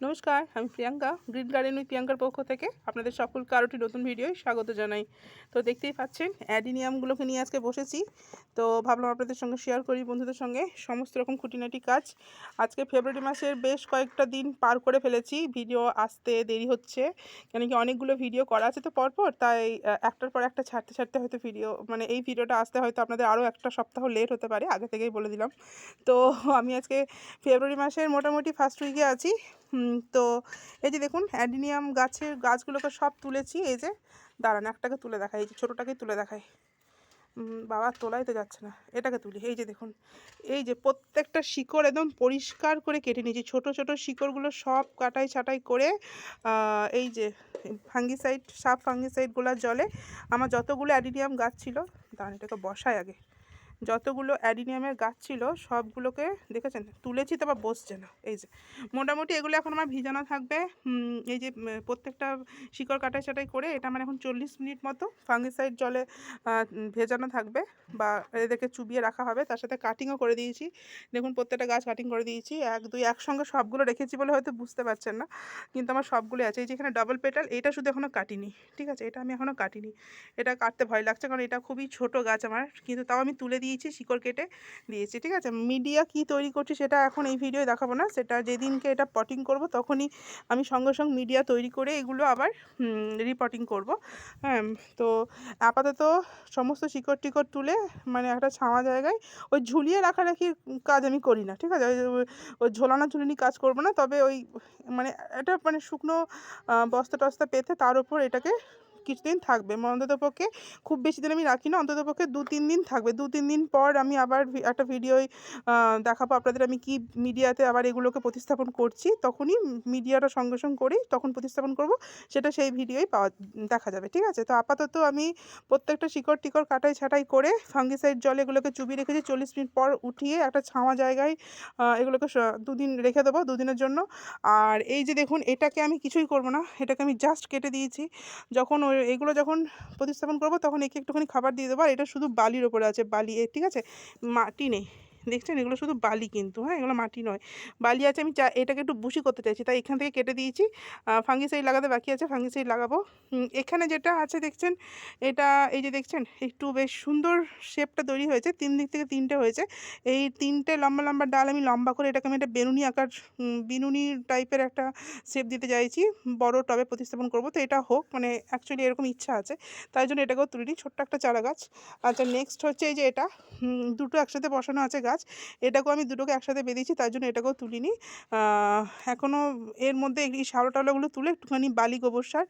নমস্কার, আমি Priyanka, green garden with প্রিয়াঙ্কার পক্ষ থেকে আপনাদের সকলকে আরোটি নতুন ভিডিওয় স্বাগত জানাই। তো দেখতেই পাচ্ছেন, অ্যাডিনিয়ামগুলোকে নিয়ে আজকে বসেছি। তো ভাবলাম আপনাদের সঙ্গে শেয়ার করি বন্ধুদের সঙ্গে। সমস্ত রকম খুঁটিনাটি কাজ। আজকে ফেব্রুয়ারি মাসের বেশ কয়েকটা দিন পার করে ফেলেছি। ভিডিও আসতে দেরি হচ্ছে, কেন কি অনেকগুলো ভিডিও করা আছে তো পরপর, তাই একটার পর একটা ছাড়তে ছাড়তে হয়তো ভিডিও মানে এই ভিডিওটা আসতে হয়তো আপনাদের আরও একটা সপ্তাহ লেট হতে পারে, আগে থেকেই বলে দিলাম। তো আমি আজকে ফেব্রুয়ারি মাসের মোটামুটি ফার্স্ট উইকে আছি। তো এই যে দেখুন, অ্যাডিনিয়াম গাছের গাছগুলোকে সব তুলেছি, এই যে দাঁড়ান, একটাকে তুলে দেখাই, এই যে ছোটোটাকেই তুলে দেখাই। বাবা তোলাই তো যাচ্ছে না, এটাকে তুলি, এই যে দেখুন, এই যে প্রত্যেকটা শিকড় একদম পরিষ্কার করে কেটে নিয়েছি, ছোট ছোট শিকড়গুলো সব কাটাই ছাটাই করে এই যে ফাঙ্গিসাইড সাপ ফাঙ্গিসাইডগুলোর জলে, আমার যতগুলো অ্যাডিনিয়াম গাছ ছিল, দাঁড়ান, এটাকে বসায় আগে। যতগুলো অ্যাডিনিয়ামের গাছ ছিল, সবগুলোকে দেখেছেন? তুলেছি তো আবার বসছে না। এই যে, মোটামুটি এগুলো এখন আমার ভিজানো থাকবে। এই যে প্রত্যেকটা শিকড় কাটাই ছাটাই করে এটা আমার এখন চল্লিশ মিনিট মতো ফাঙ্গিসাইড জলে ভেজানো থাকবে বা এদেরকে চুবিয়ে রাখা হবে। তার সাথে কাটিংও করে দিয়েছি। দেখুন, প্রত্যেকটা গাছ কাটিং করে দিয়েছি। এক, দুই, একসঙ্গে সবগুলো রেখেছি বলে হয়তো বুঝতে পারছেন না, কিন্তু আমার সবগুলো আছে। এই যেখানে ডাবল পেটাল এটা শুধু এখনও কাটিনি, ঠিক আছে? এটা আমি এখনও কাটিনি। এটা কাটতে ভয় লাগছে, কারণ এটা খুবই ছোট গাছ আমার, কিন্তু তাও আমি তুলে দিয়েছি, শিকড় কেটে দিয়েছি, ঠিক আছে? মিডিয়া কি তৈরি করছি সেটা এখন এই ভিডিও দেখাবো না। সেটা যেদিনকে এটা পটিং করব তখনই আমি সঙ্গে সঙ্গে মিডিয়া তৈরি করে এগুলো আবার রিপটিং করব। হ্যাঁ তো আপাতত সমস্ত শিকড় টিকড় তুলে মানে একটা ছাওয়া জায়গায় ওই ঝুলিয়ে রাখারাখির কাজ আমি করি না, ঠিক আছে? ওই ঝোলানো ঝুলিনি কাজ করব না, তবে ওই মানে এটা মানে শুকনো বস্তা টস্তা পেতে তার উপর এটাকে কিছুদিন থাকবে। অন্তত পক্ষে খুব বেশি দিন আমি রাখি না অন্তত পক্ষে দু তিন দিন থাকবে। দু তিন দিন পর আমি আবার একটা ভিডিওয় দেখাবো আপনাদের আমি কি মিডিয়াতে আবার এগুলোকে প্রতিস্থাপন করছি। তখনই মিডিয়াটা সঙ্গে সঙ্গে করেই তখন প্রতিস্থাপন করব, সেটা সেই ভিডিওই পাওয়া, দেখা যাবে, ঠিক আছে? তো আপাতত আমি প্রত্যেকটা শিকড় টিকড় কাটাই ছাটাই করে ফাঙ্গিসাইড জলে এগুলোকে চুবিয়ে রেখেছি, চল্লিশ মিনিট পর উঠিয়ে একটা ছাওয়া জায়গায় এগুলোকে দুদিন রেখে দেবো দুদিনের জন্য। আর এই যে দেখুন, এটাকে আমি কিছুই করব না, এটাকে আমি জাস্ট কেটে দিয়েছি। যখন ওই এগুলো যখন প্রতিস্থাপন করব, তখন একে একটুখানি খাবার দিয়ে দেবো। আর এটা শুধু বালির ওপরে আছে। বালি ঠিক আছে? মাটি নেই। দেখছেন? এগুলো শুধু বালি কিন্তু হ্যাঁ? এগুলো মাটি নয়। বালি আছে, আমি চা, এটাকে একটু বুশি করতে চাইছি। তাই এখান থেকে কেটে দিয়েছি। ফাঙ্গিসাইড লাগাতে বাকি আছে ফাঙ্গিসাইড লাগাবো। এখানে যেটা আছে দেখছেন, এটা, এই যে দেখছেন, একটু বেশ সুন্দর শেপটা তৈরি হয়েছে। তিন দিক থেকে তিনটে হয়েছে। এই তিনটে লম্বা লম্বা ডাল আমি লম্বা করে এটাকে আমি একটা বেনুনি আকার বিনুনি টাইপের একটা শেপ দিতে চাইছি। বড় টবে প্রতিস্থাপন করব। তো এটা হোক মানে অ্যাকচুয়ালি এরকম ইচ্ছা আছে। তাই জন্য এটাকেও তুলে নিই। ছোট্ট একটা চারা গাছ আচ্ছা নেক্সট হচ্ছে এই যে এটা। দুটো একসাথে বসানো আছে গাছ। এটাকেও আমি দুটোকে একসাথে বেঁধেছি, তার জন্য এটাকেও তুলিনি। এখনও এর মধ্যে এই শ্যাওলা টাওলাগুলো তুলে একটুখানি বালি, গোবর সার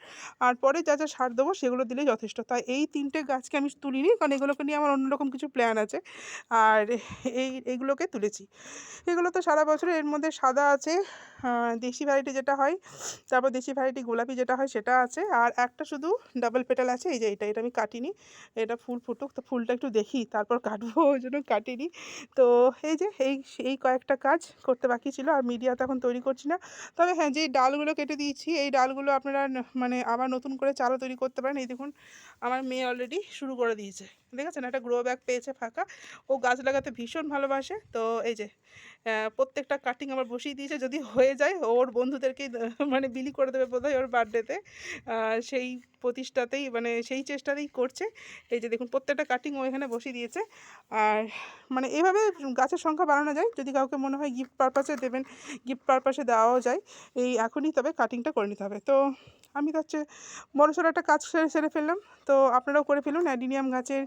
আর পরে যা যা সার দেবো সেগুলো দিলেই যথেষ্ট। তাই এই তিনটে গাছকে আমি তুলিনি, কারণ এগুলোকে নিয়ে আমার অন্যরকম কিছু প্ল্যান আছে। আর এই, এইগুলোকে তুলেছি। এগুলো তো সারা বছর এর মধ্যে সাদা আছে দেশি ভ্যারাইটি যেটা হয়, তারপর দেশি ভ্যারাইটি গোলাপি যেটা হয় সেটা আছে। আর একটা শুধু ডাবল পেটাল আছে, এই যে এটা এটা আমি কাটিনি। এটা ফুল ফুটুক, তো ফুলটা একটু দেখি, তারপর কাটবো, ওই জন্য কাটিনি। তো এই যে, এই এই কয়েকটা কাজ করতে বাকি ছিল আর মিডিয়া তো এখন তৈরি করছি না। তবে হ্যাঁ যে ডালগুলো কেটে দিয়েছি, এই ডালগুলো আপনারা মানে আবার নতুন করে চারা তৈরি করতে পারেন। এই দেখুন, আমার মেয়ে অলরেডি শুরু করে দিয়েছে। দেখেছেন? একটা গ্রো ব্যাগ পেয়েছে ফাঁকা। ও গাছ লাগাতে ভীষণ ভালোবাসে। তো এই যে প্রত্যেকটা কাটিং আমার বসিয়ে দিয়েছে। যদি হয়ে যায়, ওর বন্ধুদেরকেই দ- মানে বিলি করে দেবে বোধহয় ওর বার্থডেতে সেই প্রতিষ্ঠাতেই মানে সেই চেষ্টাতেই করছে। এই যে দেখুন, প্রত্যেকটা কাটিং ও এখানে বসিয়ে দিয়েছে। আর মানে এভাবে গাছের সংখ্যা বাড়ানো যায়। যদি কাউকে মনে হয় গিফট পারপাসে দেবেন গিফট পারপাসে দেওয়াও যায়। এই এখনই তবে কাটিংটা করে নিতে হবে। তো আমি হচ্ছে বড় সড়ো একটা কাজ সেরে সেরে ফেললাম। তো আপনারাও করে ফেলুন। অ্যাডিনিয়াম গাছের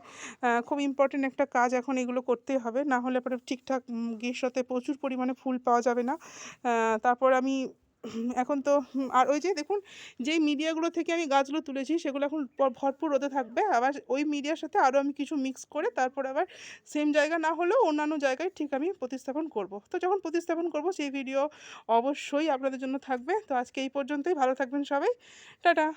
খুব ইম্পর্টেন্ট একটা কাজ এখন এগুলো করতেই হবে। না হলে পরে ঠিকঠাক গ্রীষ্মতে প্রচুর পরিমাণে ফুল পাওয়া যাবে না। তারপর আমি এখন তো আর ওই যে দেখুন, যেই মিডিয়াগুলো থেকে আমি গাছগুলো তুলেছি, সেগুলো এখন ভরপুর রোদে থাকবে। আবার ওই মিডিয়ার সাথে আরও আমি কিছু মিক্স করে তারপর আবার সেম জায়গা না হলেও অন্যান্য জায়গায় ঠিক আমি প্রতিস্থাপন করব। তো যখন প্রতিস্থাপন করব, সেই ভিডিও অবশ্যই আপনাদের জন্য থাকবে। তো আজকে এই পর্যন্তই। ভালো থাকবেন সবাই। টাটা!